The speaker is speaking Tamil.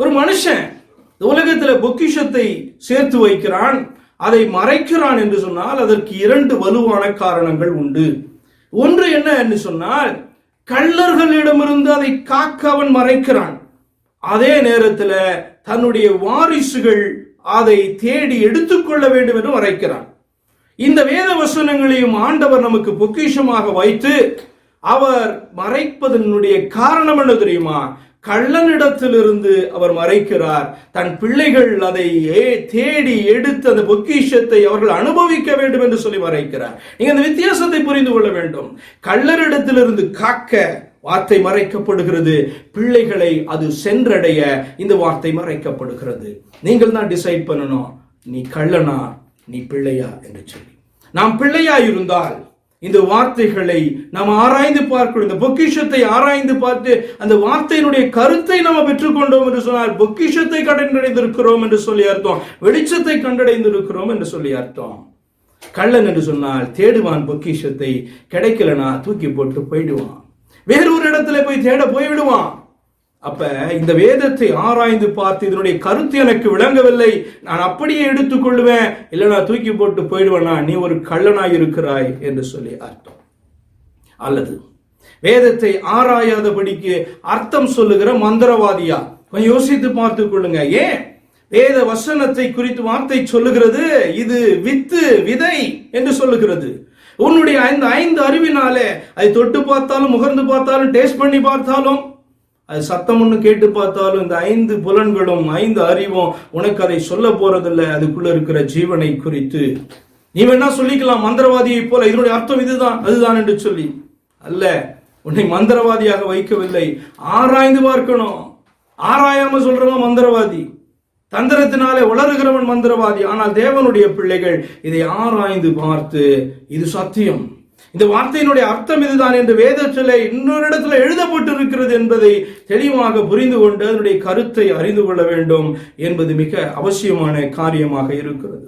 ஒரு மனுஷன் இந்த உலகத்துல பொக்கிஷத்தை சேர்த்து வைக்கிறான் அதை மறைக்கிறான் என்று சொன்னால் அதற்கு இரண்டு வலுவான காரணங்கள் உண்டு. ஒன்று என்ன என்று சொன்னால் கள்ளர்களிடமிருந்து அதை காக்க அவன் மறைக்கிறான். அதே நேரத்தில் தன்னுடைய வாரிசுகள் அதை தேடி எடுத்துக்கொள்ள வேண்டும் என்று மறைக்கிறான். இந்த வேத வசனங்களையும் ஆண்டவர் நமக்கு பொக்கிஷமாக வைத்து அவர் மறைப்பதனுடைய காரணம் என்ன தெரியுமா? கள்ளனிடத்திலிருந்து அவர் மறைக்கிறார். தன் பிள்ளைகள் அதை தேடி எடுத்து அந்த பொக்கிஷத்தை அவர்கள் அனுபவிக்க வேண்டும் என்று சொல்லி மறைக்கிறார். நீங்க அந்த வித்தியாசத்தை புரிந்து கொள்ள வேண்டும். கள்ளரிடத்திலிருந்து காக்க வார்த்தை மறைக்கப்படுகிறது. பிள்ளைகளை அது சென்றடைய இந்த வார்த்தை மறைக்கப்படுகிறது. நீங்கள் தான் டிசைட் பண்ணணும். நீ கள்ளனா? நீ பிள்ளையா? என்று சொல்லி. நாம் பிள்ளையா இருந்தால் இந்த வார்த்தைகளை நாம் ஆராய்ந்து பார்க்கணும். இந்த பொக்கிஷத்தை ஆராய்ந்து பார்த்து அந்த வார்த்தையினுடைய கருத்தை நாம் பெற்றுக்கொண்டோம் என்று சொன்னால் பொக்கிஷத்தை கண்டடைந்திருக்கிறோம் என்று சொல்லி அர்த்தம். வெளிச்சத்தை கண்டடைந்திருக்கிறோம் என்று சொல்லி அர்த்தம். கள்ளன் என்று சொன்னால் தேடுவான் பொக்கிஷத்தை கிடைக்கலனா தூக்கி போட்டு போயிடுவான். வேறொரு இடத்துல போய் தேட போய்விடுவான். அப்ப இந்த வேதத்தை ஆராய்ந்து பார்த்து இதனுடைய கருத்து எனக்கு விளங்கவில்லை. நான் அப்படியே எடுத்துக்கொள்வேன் நான் தூக்கி போட்டு போயிடுவேனா. நீ ஒரு கள்ளனாய் இருக்கிறாய் என்று சொல்லி அர்த்தம். அல்லது வேதத்தை ஆராயாதபடிக்கு அர்த்தம் சொல்லுகிற மந்திரவாதியா? கொஞ்சம் யோசித்து பார்த்து கொள்ளுங்க. ஏன்? வேத வசனத்தை குறித்து வார்த்தை சொல்லுகிறது. இது வித்து விதை என்று சொல்லுகிறது. உன்னுடைய ஐந்து ஐந்து அறிவினாலே அதை தொட்டு பார்த்தாலும் முகர்ந்து பார்த்தாலும் டேஸ்ட் பண்ணி பார்த்தாலும் அது சத்தம் ஒன்று கேட்டு பார்த்தாலும் இந்த ஐந்து புலன்களும் ஐந்து அறிவும் உனக்கு அதை சொல்ல போறதில்லை. அதுக்குள்ள இருக்கிற ஜீவனை குறித்து. நீ வேணா சொல்லிக்கலாம் மந்திரவாதியை போல. இதனுடைய அர்த்தம் இதுதான் அதுதான் என்று சொல்லி. அல்ல உன்னை மந்திரவாதியாக வைக்கவில்லை. ஆராய்ந்து பார்க்கணும். ஆராயாம சொல்றவன் மந்திரவாதி. தந்திரத்தினாலே உளறுகிறவன் மந்திரவாதி. ஆனால் தேவனுடைய பிள்ளைகள் இதை ஆராய்ந்து பார்த்து இது சத்தியம். இந்த வார்த்தையினுடைய அர்த்தம் இதுதான் என்று வேதத்தில் இன்னொரு இடத்துல எழுதப்பட்டிருக்கிறது என்பதை தெளிவாக புரிந்து கொண்டு அதனுடைய கருத்தை அறிந்து கொள்ள வேண்டும் என்பது மிக அவசியமான காரியமாக இருக்கிறது.